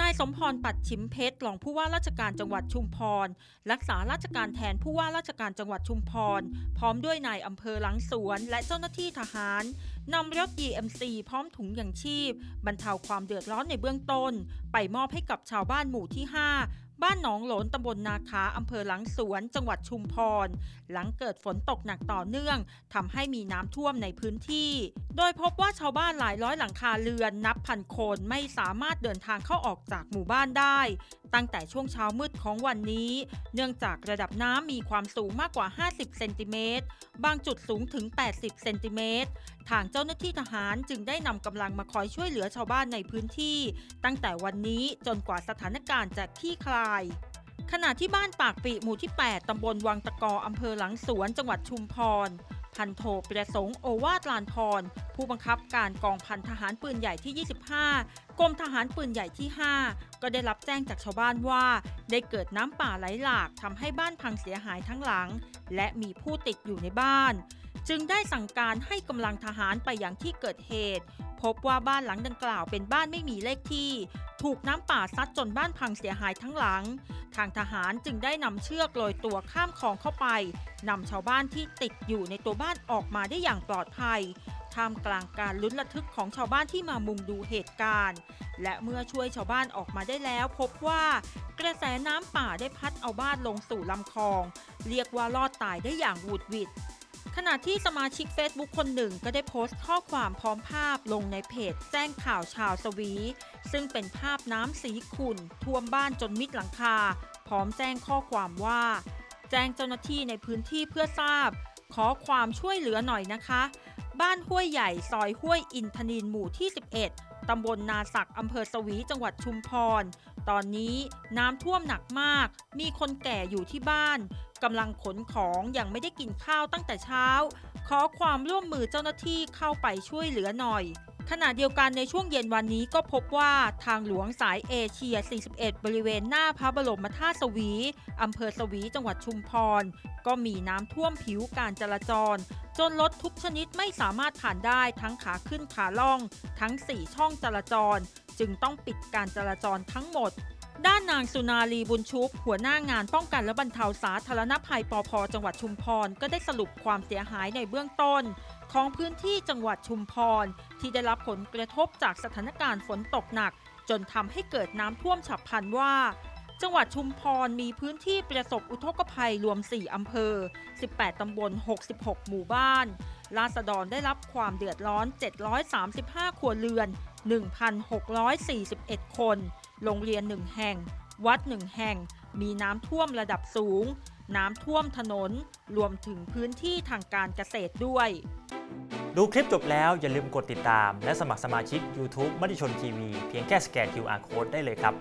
นายสมพรปัดชิมเพชรรองผู้ว่าราชการจังหวัดชุมพร รักษาราชการแทนผู้ว่าราชการจังหวัดชุมพร พร้อมด้วยนายอำเภอหลังสวน และเจ้าหน้าที่ทหารนำรถ EMC พร้อมถุงยางชีพ บรรเทาความเดือดร้อนในเบื้องต้น ไปมอบให้กับชาวบ้านหมู่ที่ 5 บ้านหนองหลนตำบลนาคาอำเภอหลังสวน จังหวัดชุมพร หลังเกิดฝนตกหนักต่อเนื่องทำให้มีน้ำท่วมในพื้นที่ โดยพบว่าชาวบ้านหลายร้อยหลังคาเรือนนับพันคนไม่สามารถเดินทางเข้าออกจากหมู่บ้านได้ ตั้งแต่ช่วงเช้ามืดของวันนี้ เนื่องจากระดับน้ำมีความสูงมากกว่า 50 เซนติเมตร บางจุดสูงถึง 80 เซนติเมตร ทางเจ้าหน้าที่ทหารจึงได้นำกำลังมาคอยช่วยเหลือชาวบ้านในพื้นที่ ตั้งแต่วันนี้จนกว่าสถานการณ์จะคลี่คลายขณะที่บ้านปากปีหมู่ที่ 8 ตำบลวังตะกอ อำเภอหลังสวน จังหวัดชุมพร พันโทประสงค์โอวาทลานพรผู้บังคับการกองพันทหารปืนใหญ่ที่ 25 กรมทหารปืนใหญ่ที่ 5 ก็ได้รับแจ้งจากชาวบ้านว่า ได้เกิดน้ำป่าไหลหลากทำให้บ้านพังเสียหายทั้งหลัง และมีผู้ติดอยู่ในบ้าน จึงได้สั่งการให้กำลังทหารไปยังที่เกิดเหตุ พบว่าบ้านหลังดังกล่าวเป็นบ้านไม่มีเลขที่ ถูกน้ำป่าซัดจนบ้านพังเสียหายทั้งหลัง ทางทหารจึงได้นำเชือกโรยตัวข้ามคลองเข้าไปนำชาวบ้านที่ติดอยู่ในตัวบ้านออกมาได้อย่างปลอดภัยท่ามกลางการลุ้นระทึกของชาวบ้านที่มามุงดูเหตุการณ์ และเมื่อช่วยชาวบ้านออกมาได้แล้ว พบว่ากระแสน้ำป่าได้พัดเอาบ้านลงสู่ลำคลอง เรียกว่ารอดตายได้อย่างหวุดหวิด ขณะที่สมาชิก Facebook คนหนึ่งก็ได้โพสต์ข้อความพร้อมภาพลงในเพจแจ้งข่าวชาวสวี ซึ่งเป็นภาพน้ำสีขุ่นท่วมบ้านจนมิดหลังคา พร้อมแจ้งข้อความว่า แจ้งเจ้าหน้าที่ในพื้นที่เพื่อทราบ ขอความช่วยเหลือหน่อยนะคะ บ้านห้วยใหญ่ซอยห้วยอินทนินหมู่ที่ 11 ตำบลนาศักอำเภอสวีจังหวัดชุมพร ตอนนี้น้ำท่วมหนักมาก มีคนแก่อยู่ที่บ้าน กำลังขนของยังไม่ได้กินข้าวตั้งแต่เช้า ขอความร่วมมือเจ้าหน้าที่เข้าไปช่วยเหลือหน่อย ขณะเดียวกันในช่วงเย็นวันนี้ก็พบว่าทางหลวงสายเอเชีย 41 บริเวณหน้าพระบรมธาตุสวีอำเภอสวีจังหวัดชุมพร ก็มีน้ำท่วมผิวการจราจร จนรถทุกชนิดไม่สามารถผ่านได้ทั้งขาขึ้นขาล่อง ทั้ง 4 ช่องจราจร จึงต้องปิดการจราจรทั้งหมด ด้านนางสุนารีบุญชุบหัวหน้างานป้องกันและบรรเทาสาธารณภัยปพจังหวัดชุมพร ก็ได้สรุปความเสียหายในเบื้องต้น ของพื้นที่จังหวัดชุมพร ที่ได้รับผลกระทบจากสถานการณ์ฝนตกหนัก จนทำให้เกิดน้ำท่วมฉับพลันว่า จังหวัดชุมพรมีพื้นที่ประสบอุทกภัยรวม 4 อำเภอ 18 ตำบล 66 หมู่บ้านราษฎรได้รับความเดือดร้อน 735 ครัวเรือน 1,641 คน โรงเรียนหนึ่งแห่ง วัดหนึ่งแห่ง มีน้ำท่วมระดับสูง น้ำท่วมถนน รวมถึงพื้นที่ทางการเกษตรด้วย ดูคลิปจบแล้วอย่าลืมกดติดตาม และสมัครสมาชิก YouTube มติชนทีวีเพียงแค่สแกน QR Code ได้เลยครับ